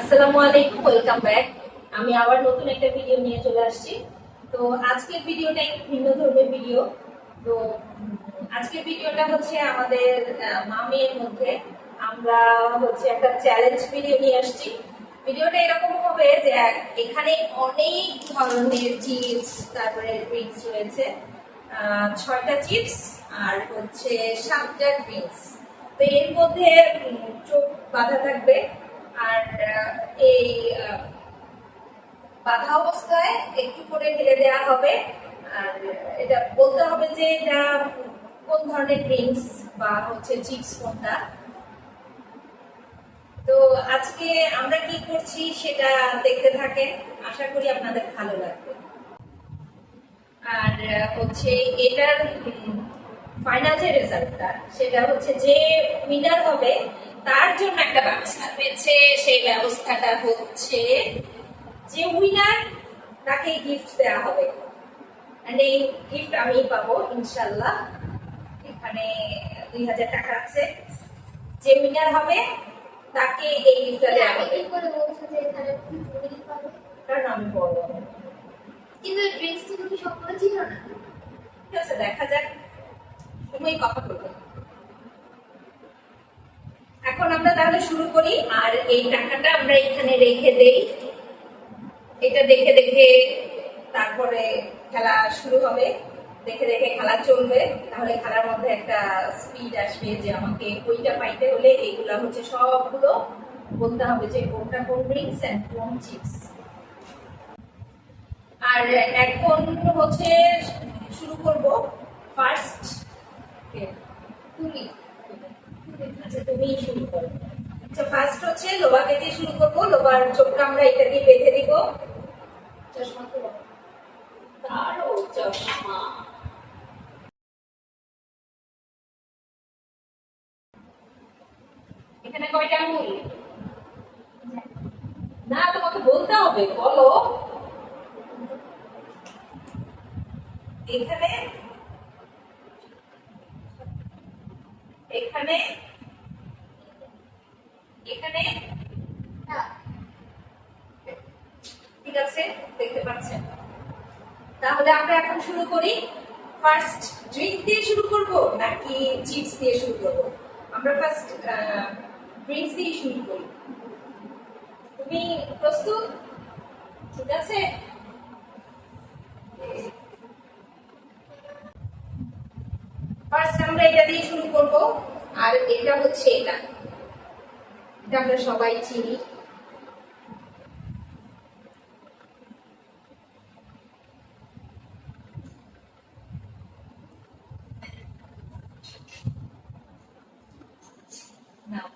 আসসালামু আলাইকুম welcome back আমি আবার নতুন একটা ভিডিও নিয়ে চলে আসছি। তো আজকের ভিডিওটা একটু ভিন্ন ধর্মের ভিডিও তো আজকের ভিডিওটা হচ্ছে আমাদের মামির মধ্যে। আমরা হচ্ছে একটা চ্যালেঞ্জ ভিডিও নিয়ে আসছি। ভিডিওটা এরকম হবে যে, এখানে অনেক ধরনের চিপস তারপরে ড্রিঙ্কস রয়েছে। ছয়টা চিপস আর হচ্ছে সাতটা ড্রিঙ্কস তো এর মধ্যে চোখ বাঁধা থাকবে। আর এই বাঁধা অবস্থায় একটু করে ঢেলে দেওয়া হবে। আর এটা বলতে হবে যে এটা কোন ধরনের ড্রিঙ্কস বা হচ্ছে চিপস কোনটা? তো আজকে আমরা কি করছি সেটা দেখতে থাকেন। আশা করি আপনাদের ভালো লাগবে। আর হচ্ছে এটার ফাইনাল যে রেজাল্টটা সেটা হচ্ছে যে উইনার হবে তার জন্য একটা ব্যবস্থা রয়েছে সেই ব্যবস্থাটা হচ্ছে যে উইনার তাকে গিফট দেওয়া হবে। And এই গিফট আমি পাবো ইনশাল্লাহ এখানে দুই হাজার টাকা আছে। যে উইনার হবে তাকে এই গিফটটা দেওয়া হবে। কারণ আমি বলব কিন্তু ড্রিঙ্কস তো তুমি সবগুলো ছিল না। ঠিক আছে দেখা যাক। তুমি কথা বলবে এখন আমরা তাহলে শুরু করি, আর এই টাকাটা আমরা এখানে রেখে দেই। এটা দেখে দেখে তারপরে খেলা শুরু হবে। দেখে দেখে খেলা চলবে। তাহলে খেলার মধ্যে একটা স্পিড আসবে যে আমাকে ওইটা পাইতে হলে এইগুলা হচ্ছে সবগুলো বলতে হবে যে কোনটা কোন ড্রিঙ্কস অ্যান্ড কোন চিপস আর এখন হচ্ছে শুরু করব। ফার্স্ট তুমি। তুমি শুরু করো। আচ্ছা ফার্স্ট হচ্ছে লোবাকে দিয়ে শুরু করব, লোবার চোখটা আমরা এটা দিয়ে বেঁধে দিব। চশমা তো তারও চশমা। এখানে কয়টা আঙুল? না, তোমাকে বলতে হবে, বলো। এখানে এখানে এখানে ঠিক আছে, দেখতে পাচ্ছেন। তাহলে আমরা এখন শুরু করি। ফার্স্ট ড্রিঙ্ক দিয়ে শুরু করব, নাকি চিপস দিয়ে শুরু করব? আমরা ফার্স্ট ড্রিঙ্কস দিয়ে শুরু করি। তুমি প্রস্তুত? ঠিক আছে? ফার্স্ট আমরা এটা দিয়ে শুরু করব, আর এটা হচ্ছে এটা। এটা আমরা সবাই চিনি নাও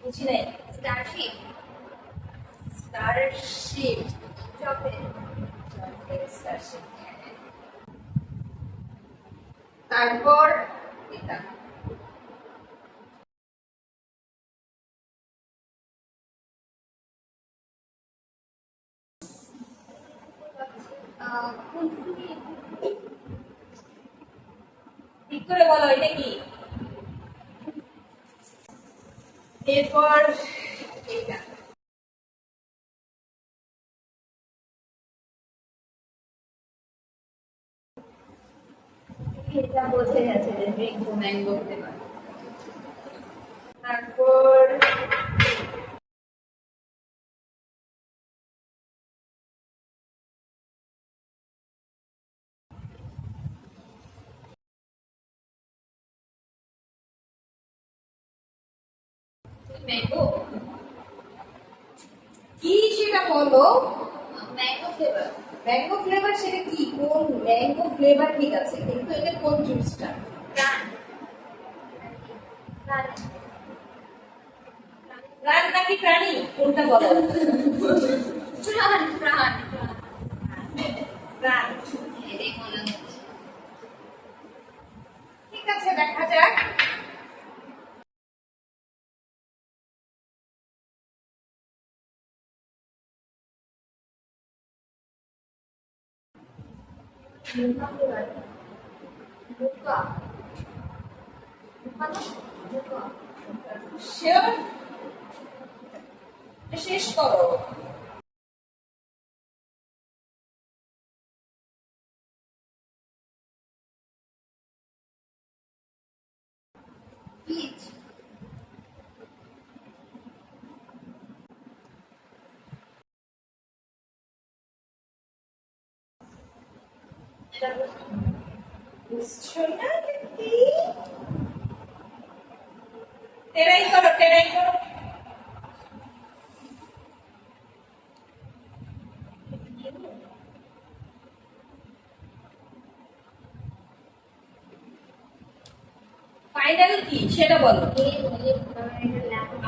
বুঝি নাই স্টারশিপ স্টারশিপ চপের স্টারশিপ তারপর কুলফি ঠিক করে বলো এটা কি? এরপর এটা বোঝা যাচ্ছে যে ড্রিঙ্ক ম্যাঙ্গো হতে পারে। তারপর ম্যাঙ্গো? কি সেটা বলো? ম্যাঙ্গো ফ্লেভার ম্যাঙ্গো ফ্লেভার সেটা কি? কোন ম্যাঙ্গো ফ্লেভার ঠিক আছে? কিন্তু এটা কোন জুসটা প্রাণ প্রাণ প্রাণ নাকি প্রাণী? কোনটা বলো? প্রাণ এটাই মনে হচ্ছে ঠিক আছে দেখা যাক মুখা ফ্লেভার মুখা মুখা না মুখা শিওর শেষ করো পিচ এটা বুঝছ না টেরাই করো ফাইনাল কি? সেটা বলো।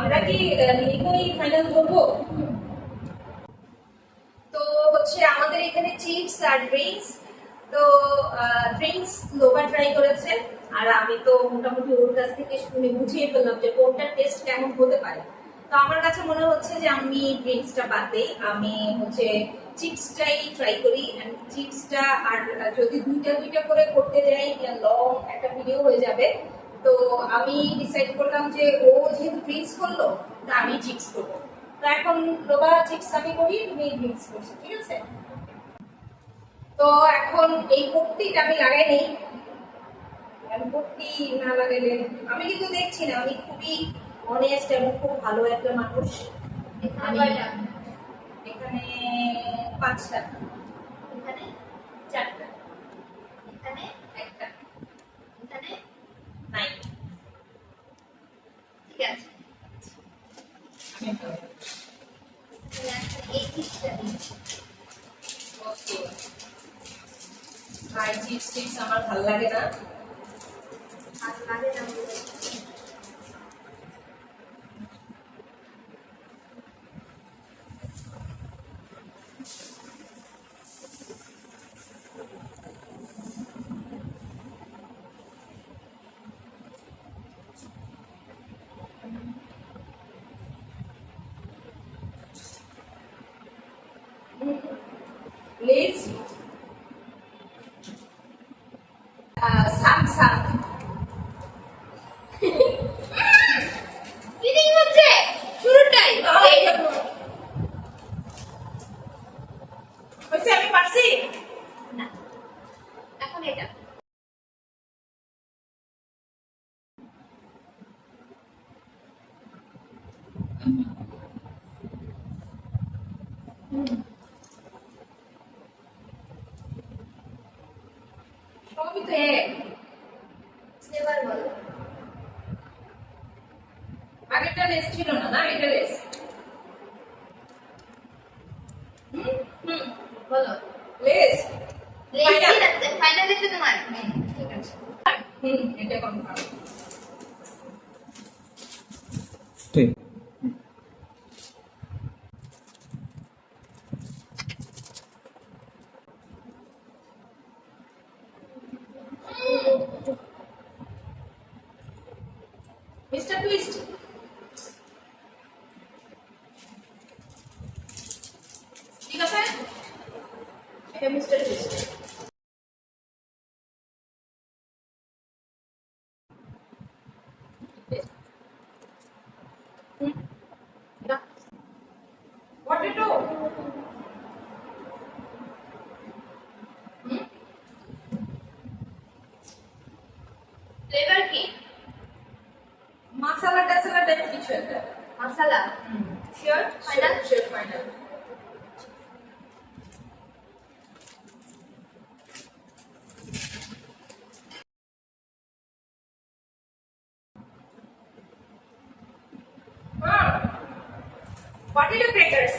আমরা কি লিখোই ফাইনাল করব? তো হচ্ছে আমাদের এখানে চিপস আর ড্রিঙ্কস। তো ড্রিঙ্কস লোবা ট্রাই করেছে, আর আমি তো মোটামুটি ওর কাছ থেকে শুনে বুঝিয়ে ফেললাম যে কোনটার টেস্ট কেমন হতে পারে। তো আমার কাছে মনে হচ্ছে যে আমি ড্রিঙ্কসটা বাদ দিই, আমি হচ্ছে চিপসটাই ট্রাই করি চিপসটা আর যদি দুইটা দুইটা করে করতে যাই লং একটা ভিডিও হয়ে যাবে। তো আমি ডিসাইড করলাম যে ও যেহেতু ড্রিঙ্কস করল, তা আমি চিপস করব। তো এখন লোবা চিপস আমি করি, তুমি ড্রিঙ্কস করছ, ঠিক আছে? তো এখন এই পট্টিটা আমি লাগাই নেই। পট্টি না লাগাইলে আমি কিন্তু দেখছি না আমি খুবই অনেস্ট এবং খুব ভালো একটা মানুষ। এখানে পাঁচটা। এখানে চারটা। এখানে একটা। এখানে নাই ঠিক আছে। এই দিই ওকে ভাই চিপস টিপস আমার ভালো লাগে না। আর লাগে না বলে। লেজ স্যামসাং চিটিং হচ্ছে শুরুটাই এই হয়েছে আমি পারছি না এখন এটা সবই এক। এবার বলো। আগেরটা লেস ছিল না না এটা লেস হুম? হুম বলো। লেস ফাইনালি তো তোমার। ঠিক আছে হুম এটা কনফার্ম ঠিক মিস্টার টুইস্ট ঠিক আছে এটা মিস্টার টুইস্ট পটেটো ফ্লেভার কি? মশলা টাসলা টাইপ কিছু একটা। মশলা sure final sure final What will you print the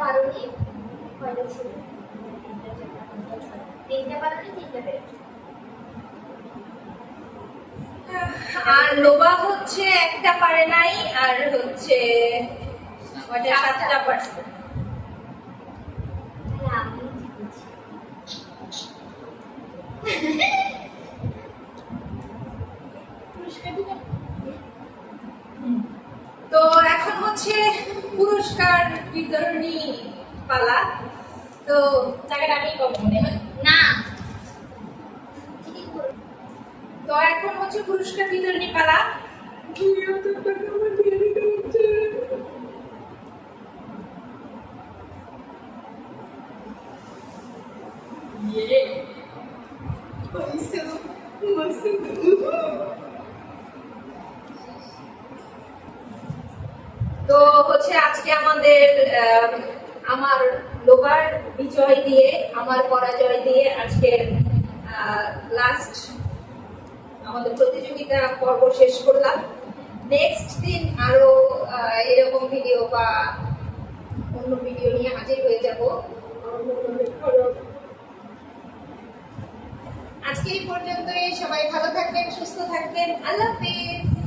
পালনই কয়টা ছিল তিনটা পালনই তিনটা পেরেছে আর লোবা হচ্ছে একটা পারে নাই আর হচ্ছে সাতটা পারে। পুরস্কার বিতরণী পালা। তো জায়গাটা আমি পাবো মনে হয়। না। তো এখন হচ্ছে পুরস্কার বিতরণী পালা তো হচ্ছে আজকে আমাদের আহ, আমার লোকার বিজয় দিয়ে আমার দিয়ে আজকের লাস্ট আমাদের প্রতিযোগিতা পর্ব শেষ করলাম। নেক্সট দিন এরকম ভিডিও বা অন্য ভিডিও নিয়ে হাজির হয়ে যাব। আজকে এই পর্যন্তই। সবাই ভালো থাকবেন, সুস্থ থাকবেন। আল্লাহ হাফিজ।